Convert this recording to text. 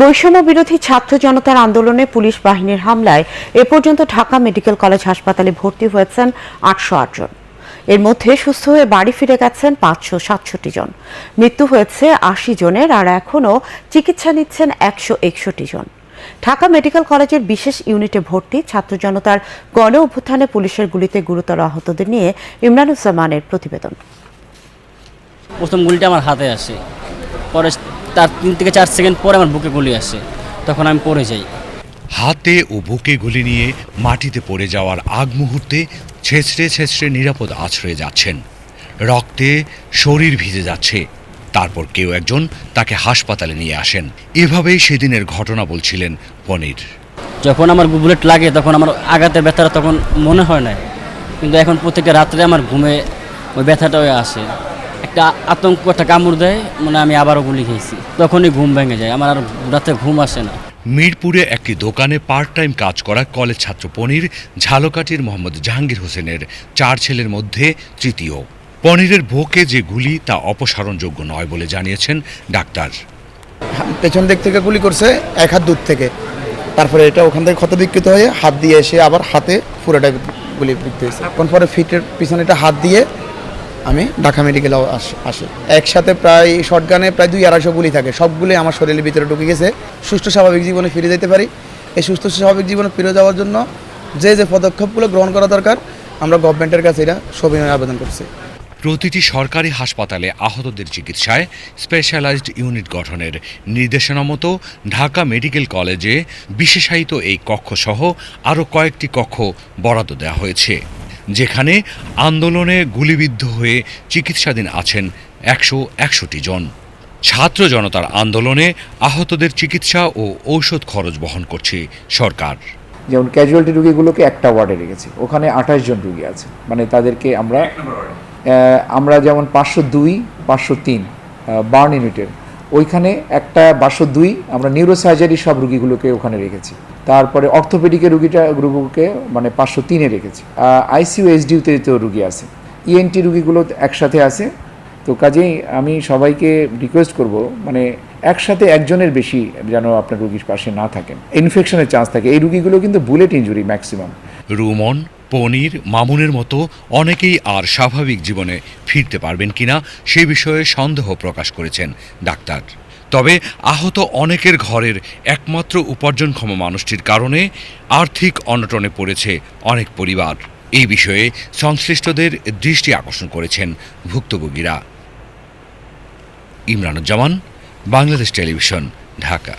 বৈষম্য বিরোধী ছাত্র জনতার আন্দোলনে পুলিশ বাহিনীর হামলায় এ পর্যন্ত ঢাকা মেডিকেল কলেজ হাসপাতালে ভর্তি হয়েছেন আটশো জন। এর মধ্যে সুস্থ হয়ে বাড়ি ফিরে গেছেন পাঁচশো সাতষট্টি জন। মৃত্যু হয়েছে আশি জনের আর এখনও চিকিৎসা নিচ্ছেন একশো একষট্টি জন। ঢাকা মেডিকেল কলেজের বিশেষ ইউনিটে ভর্তি ছাত্র জনতার গণ অভ্যুত্থানে পুলিশের গুলিতে গুরুতর আহতদের নিয়ে ইমরানুজ্জামানের প্রতিবেদন। প্রথম গুলিটা আমার হাতে আসে। পরে তার তিন থেকে চার সেকেন্ড পরে আমার বুকে গুলি আসে তখন আমি পড়ে যাই। হাতে ও বুকে গুলি নিয়ে মাটিতে পড়ে যাওয়ার আগ মুহূর্তে ছেঁচড়ে ছেঁচড়ে নিরাপদ আশ্রয়ে যাচ্ছেন। রক্তে শরীর ভিজে যাচ্ছে। তারপর কেউ একজন তাকে হাসপাতালে নিয়ে আসেন। এভাবেই সেদিনের ঘটনা বলছিলেন পনির। যখন আমার বুলেট লাগে তখন আমার আঘাতে ব্যথাটা তখন মনে হয় না কিন্তু এখন প্রত্যেকটা রাত্রে আমার ঘুমে ওই ব্যথাটা আসে। একটা আতঙ্ক একটা কামড় দেয় মানে আমি আবারও গুলি খেয়েছি। তখনই ঘুম ভেঙে যায় আমার আর রাতে ঘুম আসে না। মিরপুরে একটি দোকানে পার্ট টাইম কাজ করা কলেজ ছাত্র পনির ঝালকাঠির মোহাম্মদ জাহাঙ্গীর হোসেনের চার ছেলের মধ্যে তৃতীয়। পনিরের বুকে যে গুলি তা অপসারণযোগ্য নয় বলে জানিয়েছেন ডাক্তার। পেছন দিক থেকে গুলি করছে এক হাত দূর থেকে। তারপরে এটা ওখান থেকে ক্ষত বিকৃত হয়ে হাত দিয়ে এসে আবার হাতে পুরোটা গুলি বিকৃত হয়েছে। পরে ফিটের পিছনে এটা হাত দিয়ে আমি ঢাকা মেডিকেলে আস- একসাথে প্রায় শর্টগানে প্রায় দুই আড়াইশো গুলি থাকে। সবগুলি আমার শরীরের ভিতরে ঢুকে গেছে। সুস্থ স্বাভাবিক জীবনে ফিরে যেতে পারি। এই সুস্থ স্বাভাবিক জীবনে ফিরে যাওয়ার জন্য যে যে পদক্ষেপগুলো গ্রহণ করা দরকার, আমরা গভর্নমেন্টের কাছে এটা সবিনয় আবেদন করছি। প্রতিটি সরকারি হাসপাতালে আহতদের চিকিৎসায় স্পেশালাইজড ইউনিট গঠনের নির্দেশনা মতো ঢাকা মেডিকেল কলেজে বিশেষায়িত এই কক্ষসহ আরও কয়েকটি কক্ষ বরাদ্দ দেওয়া হয়েছে। যেখানে আন্দোলনে গুলিবিদ্ধ হয়ে চিকিৎসাধীন আছেন একশো একষট্টি জন। ছাত্র জনতার আন্দোলনে আহতদের চিকিৎসা ও ঔষধ খরচ বহন করছে সরকার। যেমন ক্যাজুয়ালিটি রুগীগুলোকে একটা ওয়ার্ডে রেখেছি ওখানে আঠাশ জন রুগী আছে। মানে তাদেরকে আমরা আমরা যেমন পাঁচশো দুই পাঁচশো তিন বার্ন ইউনিটের ওইখানে একটা বারশো দুই, আমরা নিউরোসার্জারি সব রুগীগুলোকে ওখানে রেখেছি। তারপরে অর্থোপেডিকের রুগীটা রুগীকে মানে পাঁচশো তিনে রেখেছি। আইসিইউ এসডিউতে তো রুগী আছে। ইএনটি রুগীগুলো একসাথে আছে। তো কাজেই আমি সবাইকে রিকোয়েস্ট করব মানে একসাথে একজনের বেশি যেন আপনার রুগীর পাশে না থাকেন। ইনফেকশনের চান্স থাকে। এই রুগীগুলো কিন্তু bullet injury maximum Ruman Panir, মামুনের মতো অনেকেই আর স্বাভাবিক জীবনে ফিরতে পারবেন কিনা সে বিষয়ে সন্দেহ প্রকাশ করেছেন ডাক্তার। তবে আহত অনেকের ঘরের একমাত্র উপার্জনক্ষম মানুষটির কারণে আর্থিক অনটনে পড়েছে অনেক পরিবার। এই বিষয়ে সংশ্লিষ্টদের দৃষ্টি আকর্ষণ করেছেন ভুক্তভোগীরা। ইমরানুজ্জামান, বাংলাদেশ টেলিভিশন, ঢাকা।